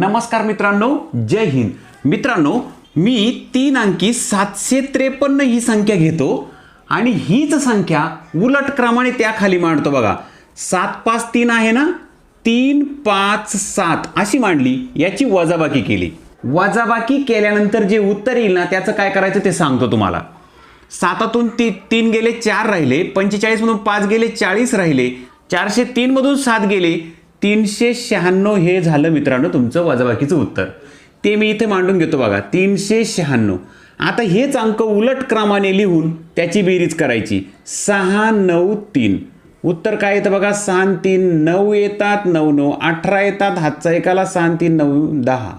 नमस्कार मित्रांनो जय हिंद. मित्रांनो मी तीन अंकी सातशे त्रेपन्न ही संख्या घेतो आणि हीच संख्या उलट क्रमाने त्याखाली मांडतो बघा. सात पाच तीन आहे ना? तीन पाच सात अशी मांडली याची वजाबाकी केली. वजाबाकी केल्यानंतर जे उत्तर येईल ना त्याचं काय करायचं ते सांगतो तुम्हाला. सातातून ती तीन गेले चार राहिले पंचेचाळीसमधून पाच गेले चाळीस राहिले चारशे तीनमधून सात गेले तीनशे शहाण्णव हे झालं मित्रांनो तुमचं वजाबाकीचं उत्तर. ते मी इथे मांडून घेतो बघा. तीनशे शहाण्णव. आता हेच अंक उलट क्रमाने लिहून त्याची बेरीज करायची. सहा नऊ तीन. उत्तर काय येतं बघा? सहा तीन नऊ येतात नऊ नऊ. अठरा येतात हातचा एकाला सहा तीन नऊ दहा.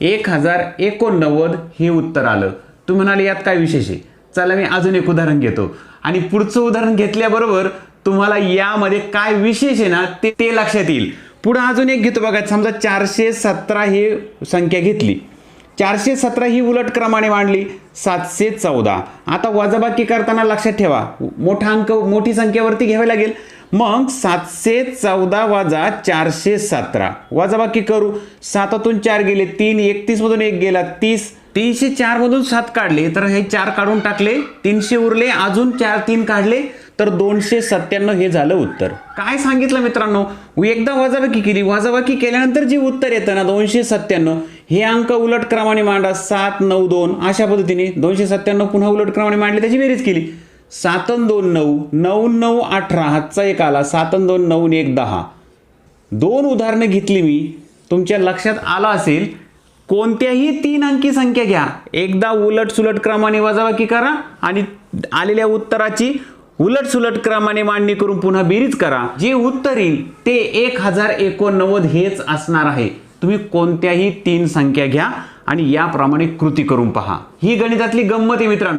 एक हजार एकोणनव्वद हे उत्तर आलं. तुम्ही म्हणाले यात काय विशेष आहे? चला मी अजून एक उदाहरण घेतो. आणि पुढचं उदाहरण घेतल्याबरोबर तुम्हाला यामध्ये काय विशेष आहे ना ते ते लक्षात येईल. पुढं अजून एक घेतो बघा समजा चारशे सतरा ही संख्या घेतली. चारशे सतरा ही उलट क्रमाने मांडली सातशे चौदा. आता वजाबाकी करताना लक्षात ठेवा मोठा अंक मोठी संख्येवरती घ्यावी लागेल. मग सातशे चौदा वजा चारशे सतरा. वजाबाकी करू सातातून चार गेले तीन एकतीसमधून एक गेला तीस. तीनशे चारमधून सात काढले तर हे चार काढून टाकले तीनशे उरले अजून चार तीन काढले तर दोनशे सत्त्याण्णव हे झालं उत्तर. काय सांगितलं मित्रांनो? एकदा वजाबाकी केली. वजाबाकी केल्यानंतर जे उत्तर येतं ना दोनशे सत्त्याण्णव हे अंक उलट क्रमाने मांडा. सात नऊ दोन अशा पद्धतीने दोनशे सत्त्याण्णव पुन्हा उलट क्रमाने मांडले त्याची बेरीज केली. सातन दोन नऊ नऊ नऊ अठरा हातचा एक आला. सातन दोन नऊ एक दहा. दोन उदाहरणं घेतली मी. तुमच्या लक्षात आलं असेल? कोणत्याही तीन अंकी संख्या घ्या. एकदा उलट सुलट क्रमाने वजाबाकी करा आणि आलेल्या उत्तराची उलट सुलट क्रमाने मांडणी करून पुन्हा बेरीज करा. जे उत्तर येईल ते एक हजार एकोणनव्वद हेच असणार आहे. तुम्ही कोणत्याही तीन संख्या घ्या आणि याप्रमाणे कृती करून पहा. ही गणितातली गंमत आहे मित्रांनो.